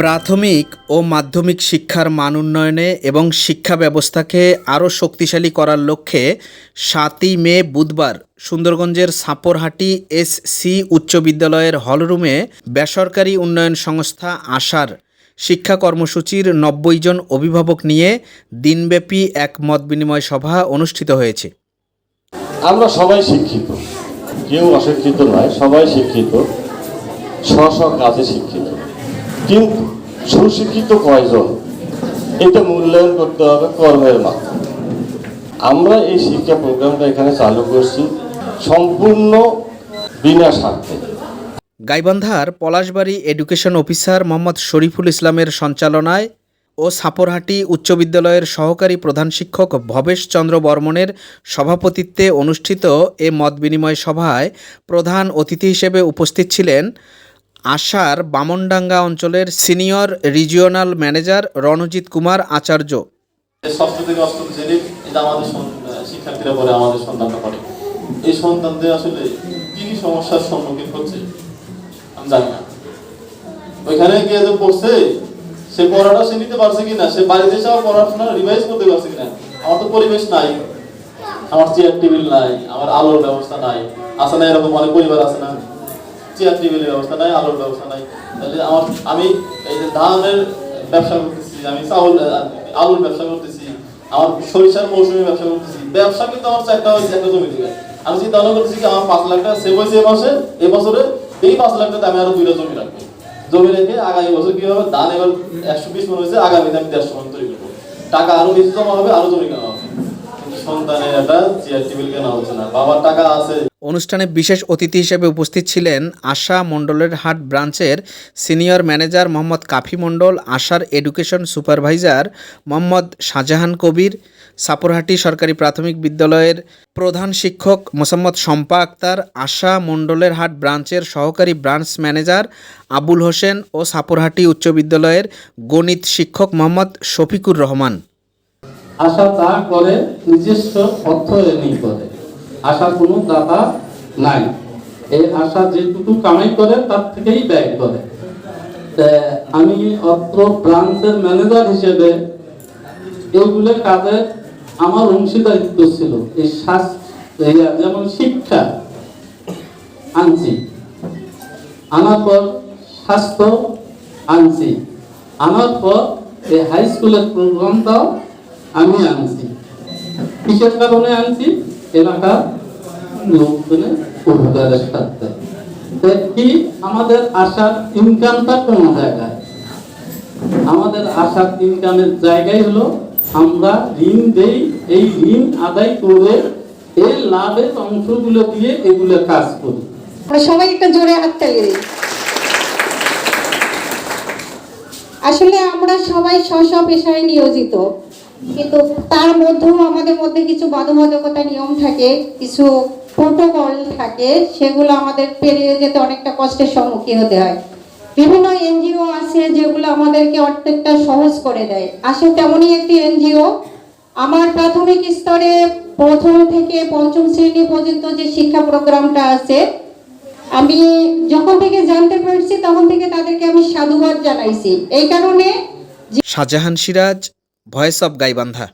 প্রাথমিক ও মাধ্যমিক শিক্ষার মান উন্নয়নে এবং শিক্ষা ব্যবস্থাকে আরও শক্তিশালী করার লক্ষ্যে সাতই মে বুধবার সুন্দরগঞ্জের সাপরহাটি এস সি উচ্চ বিদ্যালয়ের হলরুমে বেসরকারি উন্নয়ন সংস্থা আশার শিক্ষা কর্মসূচির নব্বই জন অভিভাবক নিয়ে দিনব্যাপী এক মত বিনিময় সভা অনুষ্ঠিত হয়েছে। আমরা সবাই শিক্ষিত, কেউ অশিক্ষিত নয়, সবাই শিক্ষিত, স্ব স্ব কাজে শিক্ষিত। কিন্তু সুশিক্ষিত কয়জন? এটা মূল্যায়ন করতে হবে কর্মের মাধ্যমে। আমরা এই শিক্ষা প্রোগ্রামটা এখানে চালু করছি সম্পূর্ণ বিনা স্বার্থে। গাইবান্ধার পলাশবাড়ি এডুকেশন অফিসার মোহাম্মদ শরীফুল ইসলামের সঞ্চালনায় ও সাপরহাটি উচ্চ বিদ্যালয়ের সহকারী প্রধান শিক্ষক ভবেশ চন্দ্র বর্মনের সভাপতিত্বে অনুষ্ঠিত এ মত বিনিময় সভায় প্রধান অতিথি হিসেবে উপস্থিত ছিলেন আশার বামনডাঙ্গা অঞ্চলের senior regional manager Ranjit Kumar Acharya. ষষ্ঠ থেকে অষ্টম আমাদের শিক্ষার্থীরা আমাদের সন্তানরা পড়ে এই সন্তানদের আসলে কি কি সমস্যার সম্মুখীন হচ্ছে, আমি জানি না। ওইখানে যে পড়ছে, সে পড়াটা সে নিতে পারছে কিনা, সে বাড়িতে এসে পড়াশোনা রিভাইজ করতে পারছে কিনা, আমার তো পরিবেশ নাই। আমার চেয়ার টেবিল নাই, আমার আলোর ব্যবস্থা নাই। আছে না এরকম অনেক পরিবার আছে না? চেয়ার টেবিলের ব্যবস্থা নাই, আলোর ব্যবস্থা নাই। তাহলে আমার, আমি এই যে ধানের ব্যবসা করতেছি, আমি চাউল আলুর ব্যবসা করতেছি, আমার সরিষার মৌসুমি ব্যবসা করতেছি। ব্যবসা কিন্তু আমার চারটা হয়েছে একটা জমি থেকে। আমি চিন্তা ভাবনা করতেছি কি আমার পাঁচ লাখ টাকা সেভ হয়েছে এই মাসে, এই বছরে এই পাঁচ লাখ টাকা আমি আরও দুইটা জমি রাখব। জমি রেখে আগামী বছর কি হবে? ধান এবার একশো বিশ মন হয়েছে, আগামীতে আমি দেড়শো মন তৈরি করব। টাকা আরও বেশি জমা হবে, আরও জমি কেনা হবে। সন্তানের একটা চেয়ার টেবিল কেনা হচ্ছে না। বাবার টাকা আছে। অনুষ্ঠানে বিশেষ অতিথি হিসেবে উপস্থিত ছিলেন আশা মণ্ডলের হাট ব্রাঞ্চের সিনিয়র ম্যানেজার মোহাম্মদ কাফি মণ্ডল, আশার এডুকেশন সুপারভাইজার মোহাম্মদ শাহজাহান কবির, সাপরহাটি সরকারি প্রাথমিক বিদ্যালয়ের প্রধান শিক্ষক মোসাম্মদ শম্পা আক্তার, আশা মণ্ডলের হাট ব্রাঞ্চের সহকারী ব্রাঞ্চ ম্যানেজার আবুল হোসেন ও সাপরহাটি উচ্চ বিদ্যালয়ের গণিত শিক্ষক মোহাম্মদ শফিকুর রহমান। আশা তা করে নিজস্ব অর্থ করে। আশা কোনো দাতা নাই। এই আশা যেটুকু কামাই করে, তার থেকেই ব্যয় করে। আমি অত্র ব্রাঞ্চের ম্যানেজার হিসেবে এইগুলো কাজে আমার অংশীদারিত্ব ছিল। এই স্বাস্থ্য যেমন শিক্ষা আনছি, আনার পর স্বাস্থ্য আনছি, আনার পর এই হাই স্কুলের প্রোগ্রামটাও আমি আনছি। কিসের কারণে আনছি? এলাকার লোকজনের উপকারের তো কি আমাদের আশার ইনকামটা কোন জায়গায়? আমাদের আশার ইনকামের জায়গায় হলো আমরা ঋণ দেই, এই ঋণ আদায় করে এই লাভের অংশগুলো দিয়ে এগুলো কাজ করি। সবাই একটা জোরে দিই। আসলে আমরা সবাই স্ব স্ব পেশায় নিয়োজিত। কিন্তু তার মধ্যেও আমাদের মধ্যে কিছু বাধ্যবাধকতা নিয়ম থাকে, কিছু প্রোটোকল থাকে, সেগুলো আমাদের পেরিয়ে যেতে অনেকটা কষ্টের সম্মুখীন হতে হয়। বিভিন্ন এনজিও আছে যেগুলো আমাদেরকে অনেকটা সহজ করে দেয়। আসলে তেমনই একটি এনজিও। আমার প্রাথমিক স্তরে প্রথম থেকে পঞ্চম শ্রেণি পর্যন্ত যে শিক্ষা প্রোগ্রামটা আছে, আমি যখন থেকে জানতে পেরেছি তখন থেকে তাদেরকে আমি সাধুবাদ জানাইছি। এই কারণে শাহজাহান সিরাজ ভয়েস অব গাইবান্ধা।